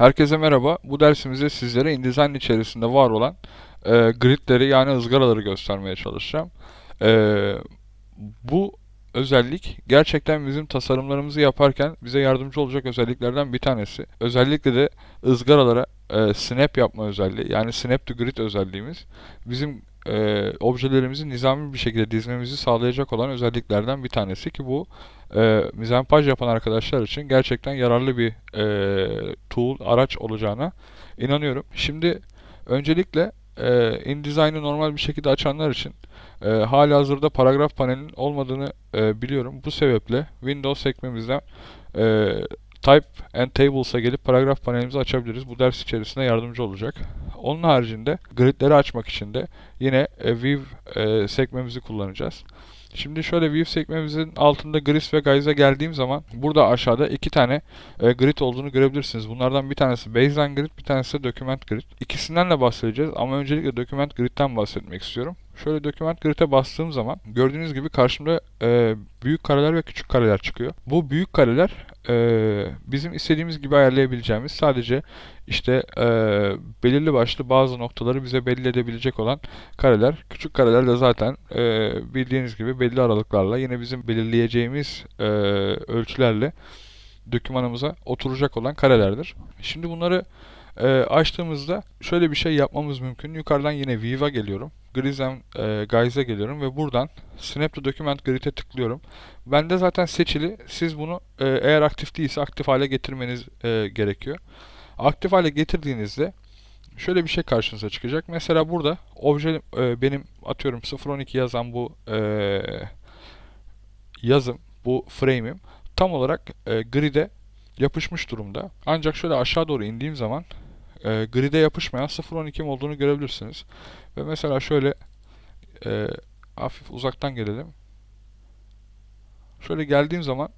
Herkese merhaba. Bu dersimizde sizlere InDesign içerisinde var olan e, gridleri yani ızgaraları göstermeye çalışacağım. E, bu özellik gerçekten bizim tasarımlarımızı yaparken bize yardımcı olacak özelliklerden bir tanesi. Özellikle de ızgaralara e, snap yapma özelliği yani snap to grid özelliğimiz bizim e, objelerimizi nizami bir şekilde dizmemizi sağlayacak olan özelliklerden bir tanesi ki bu e, mizenpaj yapan arkadaşlar için gerçekten yararlı bir e, tool, araç olacağına inanıyorum. Şimdi öncelikle e, InDesign'ı normal bir şekilde açanlar için e, hali hazırda paragraf panelinin olmadığını e, biliyorum. Bu sebeple Windows sekmemizden e, Type and Tables'a gelip paragraf panelimizi açabiliriz. Bu ders içerisinde yardımcı olacak. Onun haricinde gridleri açmak için de yine e, View e, sekmemizi kullanacağız. Şimdi şöyle View sekmemizin altında Gris ve Guide'a geldiğim zaman burada aşağıda iki tane e, grid olduğunu görebilirsiniz. Bunlardan bir tanesi Baseline Grid, bir tanesi Document Grid. İkisinden de bahsedeceğiz ama öncelikle Document Grid'den bahsetmek istiyorum. Şöyle Document Grid'e bastığım zaman gördüğünüz gibi karşımda e, büyük kareler ve küçük kareler çıkıyor. Bu büyük kareler e, bizim istediğimiz gibi ayarlayabileceğimiz sadece işte e, belirli başlı bazı noktaları bize belli edebilecek olan kareler. Küçük kareler de zaten e, bildiğiniz gibi belli aralıklarla yine bizim belirleyeceğimiz e, ölçülerle dokümanımıza oturacak olan karelerdir. Şimdi bunları e, açtığımızda şöyle bir şey yapmamız mümkün. Yukarıdan yine View'a geliyorum. And e, Guides'e geliyorum ve buradan Snap to Document Grid'e tıklıyorum. Bende zaten seçili. Siz bunu e, eğer aktif değilse aktif hale getirmeniz e, gerekiyor. Aktif hale getirdiğinizde şöyle bir şey karşınıza çıkacak. Mesela burada obje e, benim atıyorum 012 yazan bu e, yazım, bu frame'im tam olarak e, grid'e yapışmış durumda. Ancak şöyle aşağı doğru indiğim zaman e, grid'e yapışmayan 0.12 olduğunu görebilirsiniz. Ve mesela şöyle e, hafif uzaktan gelelim. Şöyle geldiğim zaman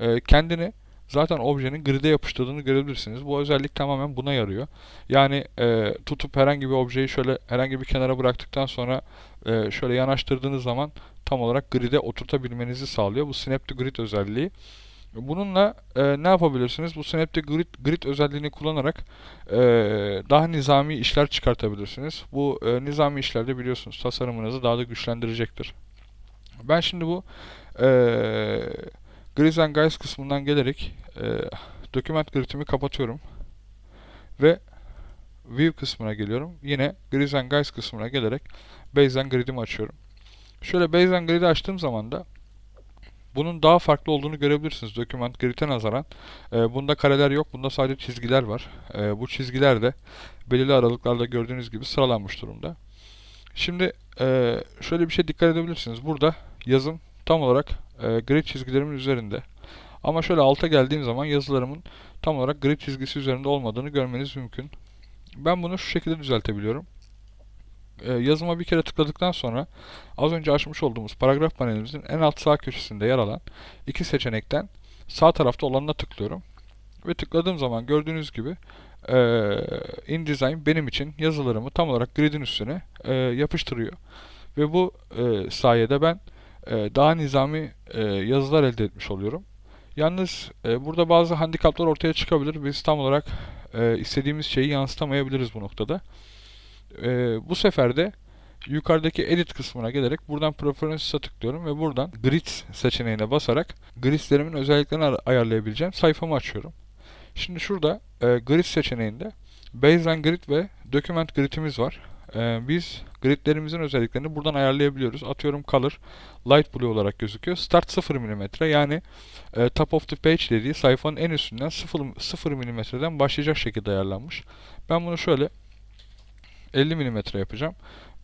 e, kendini zaten objenin grid'e yapıştırdığını görebilirsiniz. Bu özellik tamamen buna yarıyor. Yani e, tutup herhangi bir objeyi şöyle herhangi bir kenara bıraktıktan sonra e, şöyle yanaştırdığınız zaman tam olarak grid'e oturtabilmenizi sağlıyor. Bu Snap to Grid özelliği. Bununla e, ne yapabilirsiniz? Bu Snap to Grid, Grid özelliğini kullanarak e, daha nizami işler çıkartabilirsiniz. Bu e, nizami işlerde biliyorsunuz tasarımınızı daha da güçlendirecektir. Ben şimdi bu e, Grids and Guides kısmından gelerek e, Document Grid'imi kapatıyorum. Ve View kısmına geliyorum. Yine Grids and Guides kısmına gelerek Base and Grid'imi açıyorum. Şöyle Base and Grid'i açtığım zaman da bunun daha farklı olduğunu görebilirsiniz Document Grid'e nazaran. E, bunda kareler yok, bunda sadece çizgiler var. E, bu çizgiler de belirli aralıklarla gördüğünüz gibi sıralanmış durumda. Şimdi e, şöyle bir şey dikkat edebilirsiniz. Burada yazım tam olarak e, grid çizgilerimin üzerinde. Ama şöyle alta geldiğim zaman yazılarımın tam olarak grid çizgisi üzerinde olmadığını görmeniz mümkün. Ben bunu şu şekilde düzeltebiliyorum. E, yazıma bir kere tıkladıktan sonra az önce açmış olduğumuz paragraf panelimizin en alt sağ köşesinde yer alan iki seçenekten sağ tarafta olanına tıklıyorum. Ve tıkladığım zaman gördüğünüz gibi e, InDesign benim için yazılarımı tam olarak gridin üstüne e, yapıştırıyor. Ve bu e, sayede ben daha nizami yazılar elde etmiş oluyorum. Yalnız burada bazı handikaplar ortaya çıkabilir. Biz tam olarak istediğimiz şeyi yansıtamayabiliriz bu noktada. E, bu sefer de yukarıdaki edit kısmına gelerek buradan preferences'a tıklıyorum ve buradan grids seçeneğine basarak gridslerimin özelliklerini ayarlayabileceğim sayfamı açıyorum. Şimdi şurada e, grid seçeneğinde baseline grid ve document grid'imiz var. E, biz gridlerimizin özelliklerini buradan ayarlayabiliyoruz. Atıyorum color light blue olarak gözüküyor. Start 0 mm yani e, top of the page dediği sayfanın en üstünden 0, 0 mm'den başlayacak şekilde ayarlanmış. Ben bunu şöyle 50 mm yapacağım.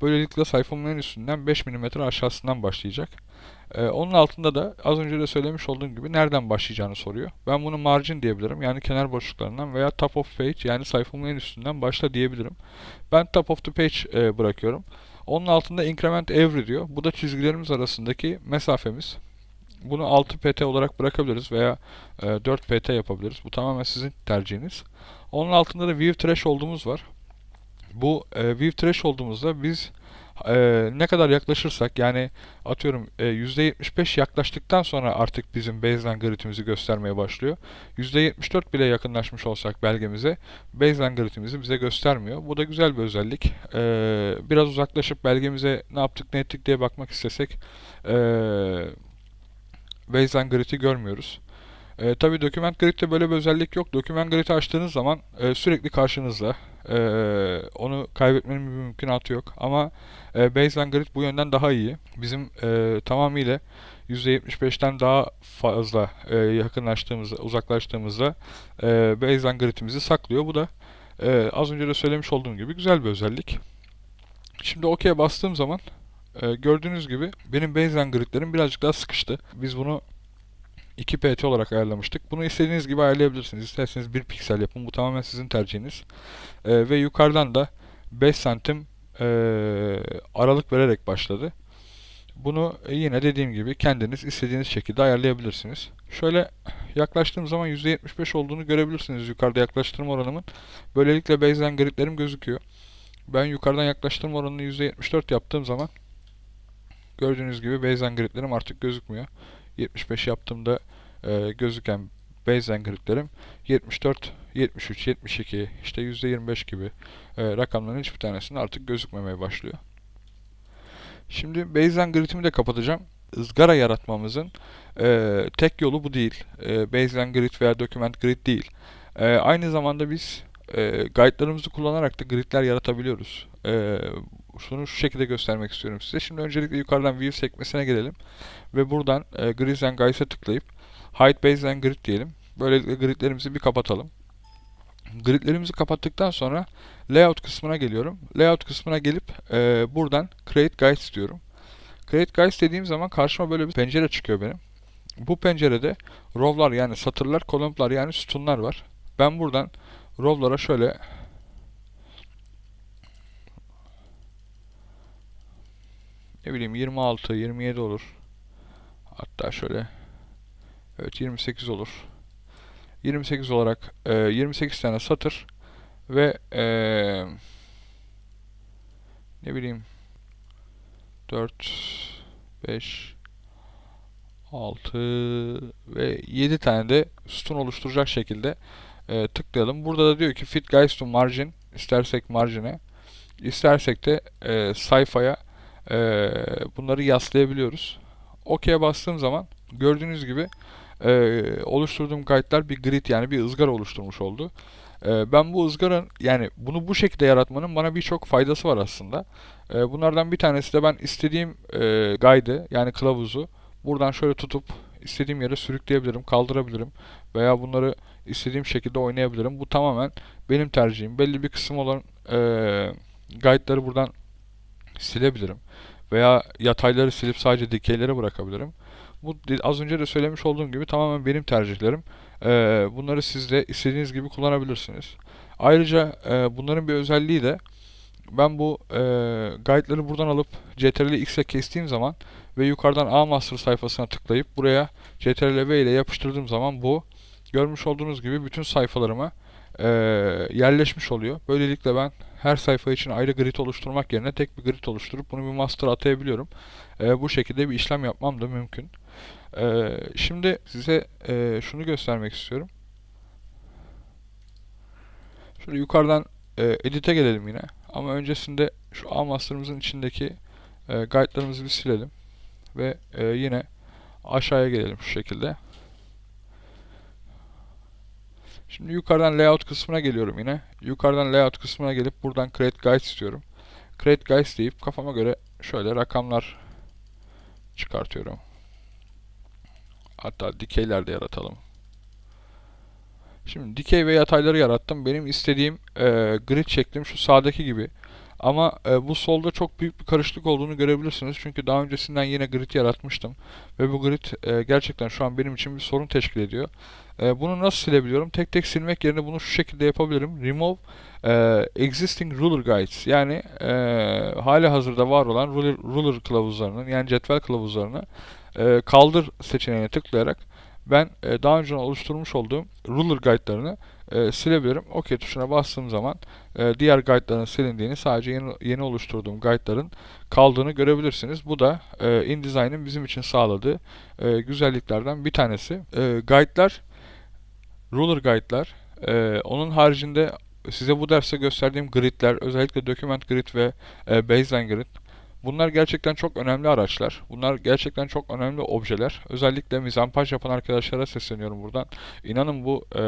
Böylelikle sayfamın en üstünden 5 mm aşağısından başlayacak. Ee, onun altında da az önce de söylemiş olduğum gibi nereden başlayacağını soruyor. Ben bunu margin diyebilirim. Yani kenar boşluklarından veya top of page yani sayfamın en üstünden başla diyebilirim. Ben top of the page e, bırakıyorum. Onun altında increment every diyor. Bu da çizgilerimiz arasındaki mesafemiz. Bunu 6 pt olarak bırakabiliriz veya e, 4 pt yapabiliriz. Bu tamamen sizin tercihiniz. Onun altında da view threshold'umuz var. Bu e, view threshold'umuzda biz e, ne kadar yaklaşırsak yani atıyorum e, %75 yaklaştıktan sonra artık bizim baseline gridimizi göstermeye başlıyor. %74 bile yakınlaşmış olsak belgemize baseline gridimizi bize göstermiyor. Bu da güzel bir özellik. E, biraz uzaklaşıp belgemize ne yaptık ne ettik diye bakmak istesek e, baseline grid'i görmüyoruz. E, tabii Document Grid'de böyle bir özellik yok. Document Grid'i açtığınız zaman e, sürekli karşınızda. E, onu kaybetmenin bir mümkünatı yok. Ama e, Baseline Grid bu yönden daha iyi. Bizim e, tamamıyla %75'ten daha fazla e, yakınlaştığımızda, uzaklaştığımızda e, Baseline Grid'imizi saklıyor. Bu da e, az önce de söylemiş olduğum gibi güzel bir özellik. Şimdi OK'ye bastığım zaman e, gördüğünüz gibi benim Baseline Grid'lerim birazcık daha sıkıştı. Biz bunu 2 pt olarak ayarlamıştık. Bunu istediğiniz gibi ayarlayabilirsiniz. İsterseniz 1 piksel yapın. Bu tamamen sizin tercihiniz. Ee, ve yukarıdan da 5 santim e, aralık vererek başladı. Bunu yine dediğim gibi kendiniz istediğiniz şekilde ayarlayabilirsiniz. Şöyle yaklaştığım zaman %75 olduğunu görebilirsiniz yukarıda yaklaştırma oranımın. Böylelikle baseline gridlerim gözüküyor. Ben yukarıdan yaklaştırma oranını %74 yaptığım zaman gördüğünüz gibi baseline gridlerim artık gözükmüyor. 75 yaptığımda e, gözüken baseline gridlerim 74, 73, 72, işte %25 gibi e, rakamların hiçbir tanesinde artık gözükmemeye başlıyor. Şimdi baseline gridimi de kapatacağım. Izgara yaratmamızın e, tek yolu bu değil. E, baseline grid veya document grid değil. E, aynı zamanda biz e, guide'larımızı kullanarak da gridler yaratabiliyoruz. E, şunu şu şekilde göstermek istiyorum size. Şimdi öncelikle yukarıdan view sekmesine gelelim ve buradan e, Grids and Guys'e tıklayıp Hide Base and Grid diyelim. Böylelikle gridlerimizi bir kapatalım. Gridlerimizi kapattıktan sonra Layout kısmına geliyorum. Layout kısmına gelip e, buradan Create Guides diyorum. Create Guides dediğim zaman karşıma böyle bir pencere çıkıyor benim. Bu pencerede row'lar yani satırlar, column'lar yani sütunlar var. Ben buradan row'lara şöyle ne bileyim 26, 27 olur. Hatta şöyle evet 28 olur. 28 olarak e, 28 tane satır ve e, ne bileyim 4 5 6 ve 7 tane de sütun oluşturacak şekilde e, tıklayalım. Burada da diyor ki fit guys to margin istersek marjine istersek de e, sayfaya e, bunları yaslayabiliyoruz. OK'ye bastığım zaman gördüğünüz gibi e, oluşturduğum guide'lar bir grid yani bir ızgara oluşturmuş oldu. E, ben bu ızgaranın yani bunu bu şekilde yaratmanın bana birçok faydası var aslında. E, bunlardan bir tanesi de ben istediğim e, guide'ı yani kılavuzu buradan şöyle tutup istediğim yere sürükleyebilirim, kaldırabilirim veya bunları istediğim şekilde oynayabilirim. Bu tamamen benim tercihim. Belli bir kısım olan e, guide'ları buradan silebilirim veya yatayları silip sadece dikeylere bırakabilirim. Bu az önce de söylemiş olduğum gibi tamamen benim tercihlerim. Ee, bunları siz de istediğiniz gibi kullanabilirsiniz. Ayrıca e, bunların bir özelliği de ben bu e, guide'ları buradan alıp CTRL X'e kestiğim zaman ve yukarıdan A Master sayfasına tıklayıp buraya CTRL V ile yapıştırdığım zaman bu görmüş olduğunuz gibi bütün sayfalarıma e, yerleşmiş oluyor. Böylelikle ben her sayfa için ayrı grid oluşturmak yerine tek bir grid oluşturup bunu bir master atayabiliyorum. E, bu şekilde bir işlem yapmam da mümkün. E, şimdi size e, şunu göstermek istiyorum. Şöyle yukarıdan e, edit'e gelelim yine. Ama öncesinde şu A master'ımızın içindeki e, guide'larımızı bir silelim. Ve e, yine aşağıya gelelim şu şekilde. Şimdi yukarıdan layout kısmına geliyorum yine. Yukarıdan layout kısmına gelip buradan create guide istiyorum. Create guide deyip kafama göre şöyle rakamlar çıkartıyorum. Hatta dikeyler de yaratalım. Şimdi dikey ve yatayları yarattım. Benim istediğim e, grid şeklim şu sağdaki gibi. Ama e, bu solda çok büyük bir karışıklık olduğunu görebilirsiniz. Çünkü daha öncesinden yine grid yaratmıştım. Ve bu grid e, gerçekten şu an benim için bir sorun teşkil ediyor. E, bunu nasıl silebiliyorum? Tek tek silmek yerine bunu şu şekilde yapabilirim. Remove e, existing ruler guides. Yani e, hali hazırda var olan ruler, ruler kılavuzlarının yani cetvel kılavuzlarını e, kaldır seçeneğine tıklayarak ben e, daha önce oluşturmuş olduğum ruler guide'larını e, silebilirim. OK tuşuna bastığım zaman e, diğer guide'ların silindiğini sadece yeni, yeni oluşturduğum guide'ların kaldığını görebilirsiniz. Bu da e, InDesign'ın bizim için sağladığı e, güzelliklerden bir tanesi. E, guide'lar, ruler guide'lar, e, onun haricinde size bu derste gösterdiğim gridler, özellikle document grid ve e, baseline grid Bunlar gerçekten çok önemli araçlar. Bunlar gerçekten çok önemli objeler. Özellikle mizampaj yapan arkadaşlara sesleniyorum buradan. İnanın bu e,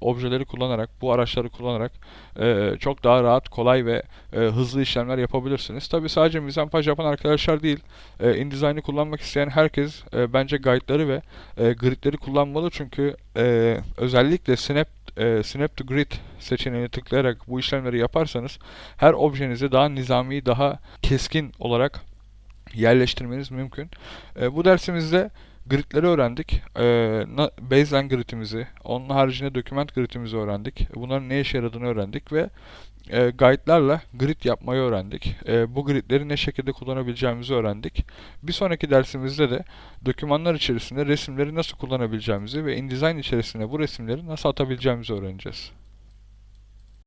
objeleri kullanarak, bu araçları kullanarak e, çok daha rahat, kolay ve e, hızlı işlemler yapabilirsiniz. Tabi sadece mizampaj yapan arkadaşlar değil, e, InDesign'ı kullanmak isteyen herkes e, bence guide'ları ve e, gridleri kullanmalı. Çünkü e, özellikle Snap e, Snap to Grid seçeneğini tıklayarak bu işlemleri yaparsanız her objenizi daha nizami, daha keskin olarak yerleştirmeniz mümkün. E, bu dersimizde gridleri öğrendik. E, na- baseline gridimizi, onun haricinde document gridimizi öğrendik. Bunların ne işe yaradığını öğrendik ve e, guide'larla grid yapmayı öğrendik. E, bu gridleri ne şekilde kullanabileceğimizi öğrendik. Bir sonraki dersimizde de dokümanlar içerisinde resimleri nasıl kullanabileceğimizi ve InDesign içerisine bu resimleri nasıl atabileceğimizi öğreneceğiz.